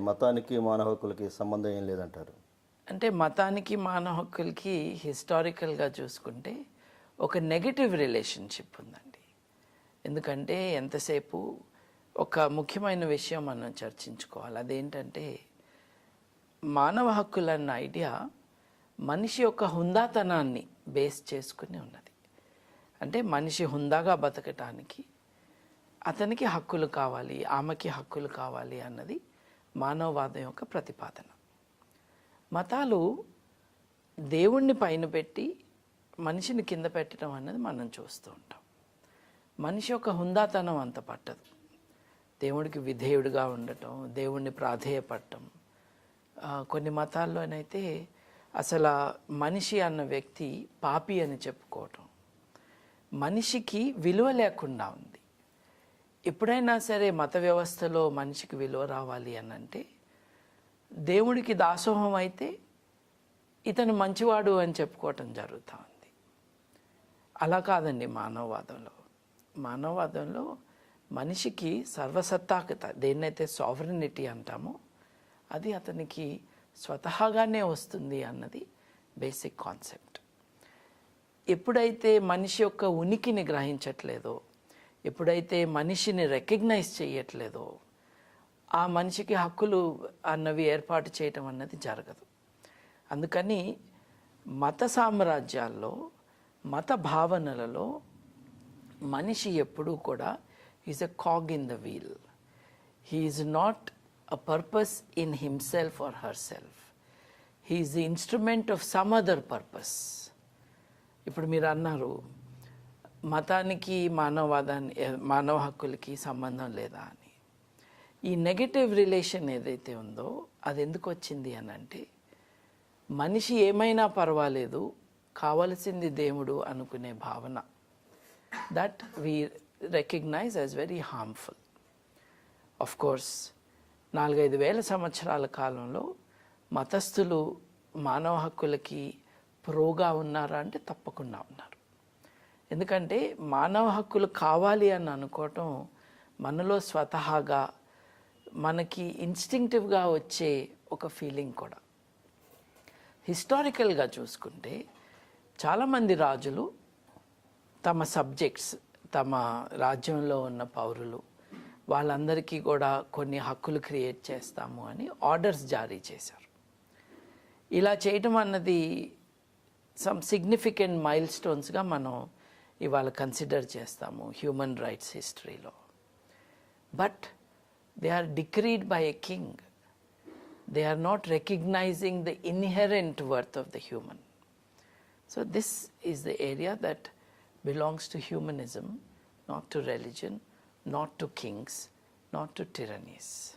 మతానికి మానవ హక్కులకి సంబంధం ఏం లేదంటారు? అంటే మతానికి మానవ హక్కులకి హిస్టారికల్గా చూసుకుంటే ఒక నెగటివ్ రిలేషన్షిప్ ఉందండి. ఎందుకంటే ఎంతసేపు ఒక ముఖ్యమైన విషయం మనం చర్చించుకోవాలి. అదేంటంటే మానవ హక్కులు అన్న ఐడియా మనిషి యొక్క హుందాతనాన్ని బేస్ చేసుకుని ఉన్నది. అంటే మనిషి హుందాగా బతకటానికి అతనికి హక్కులు కావాలి ఆమెకి హక్కులు కావాలి అన్నది మానవవాదం యొక్క ప్రతిపాదన. మతాలు దేవుణ్ణి పైన పెట్టి మనిషిని కింద పెట్టడం అన్నది మనం చూస్తూ ఉంటాం. మనిషి యొక్క హుందాతనం అంత పట్టదు. దేవుడికి విధేయుడిగా ఉండటం దేవుణ్ణి ప్రాధేయపడటం. కొన్ని మతాల్లోనైతే అసలు మనిషి అన్న వ్యక్తి పాపి అని చెప్పుకోవటం. మనిషికి విలువ లేకుండా ఉంది. ఎప్పుడైనా సరే మత వ్యవస్థలో మనిషికి విలువ రావాలి అని అంటే దేవుడికి దాసోహం అయితే ఇతను మంచివాడు అని చెప్పుకోవటం జరుగుతూ ఉంది. అలా కాదండి మానవవాదంలో. మానవవాదంలో మనిషికి సర్వసత్తాకత దేన్నైతే సావరనిటీ అంటామో అది అతనికి స్వతహాగానే వస్తుంది అన్నది బేసిక్ కాన్సెప్ట్ ఎప్పుడైతే మనిషి యొక్క ఉనికిని గ్రహించట్లేదో ఎప్పుడైతే మనిషిని రికగ్నైజ్ చేయట్లేదో ఆ మనిషికి హక్కులు అన్నవి ఏర్పాటు చేయటం అన్నది జరగదు. అందుకని మత సామ్రాజ్యాల్లో మత భావనలలో మనిషి ఎప్పుడూ కూడా is a cog in the wheel he is not a purpose in himself or herself he is the instrument of some other purpose ఇప్పుడు మీరు అన్నారు మతానికి మానవవాదాన్ని మానవ హక్కులకి సంబంధం లేదా అని. ఈ నెగటివ్ రిలేషన్ ఏదైతే ఉందో అది ఎందుకు వచ్చింది అని అంటే మనిషి ఏమైనా పర్వాలేదు కావలసింది దేవుడు అనుకునే భావన that we recognise as very harmful of course నాలుగైదు వేల సంవత్సరాల కాలంలో మతస్థులు మానవ హక్కులకి ప్రోగా ఉన్నారా అంటే తప్పకుండా ఉన్నారు. ఎందుకంటే మానవ హక్కులు కావాలి అని అనుకోవటం మనలో స్వతహాగా మనకి ఇన్స్టింక్టివ్గా వచ్చే ఒక ఫీలింగ్ కూడా. హిస్టారికల్గా చూసుకుంటే చాలామంది రాజులు తమ సబ్జెక్ట్స్ తమ రాజ్యంలో ఉన్న పౌరులు వాళ్ళందరికీ కూడా కొన్ని హక్కులు క్రియేట్ చేస్తాము అని ఆర్డర్స్ జారీ చేశారు. ఇలా చేయటం అన్నది సమ్ సిగ్నిఫికెంట్ మైల్ స్టోన్స్గా మనం ఇవాళ కన్సిడర్ చేస్తాము హ్యూమన్ రైట్స్ హిస్టరీలో but they are decreed by a king they are not recognizing the inherent worth of the human. So, this is the area that belongs to humanism, not to religion, not to kings, not to tyrannies.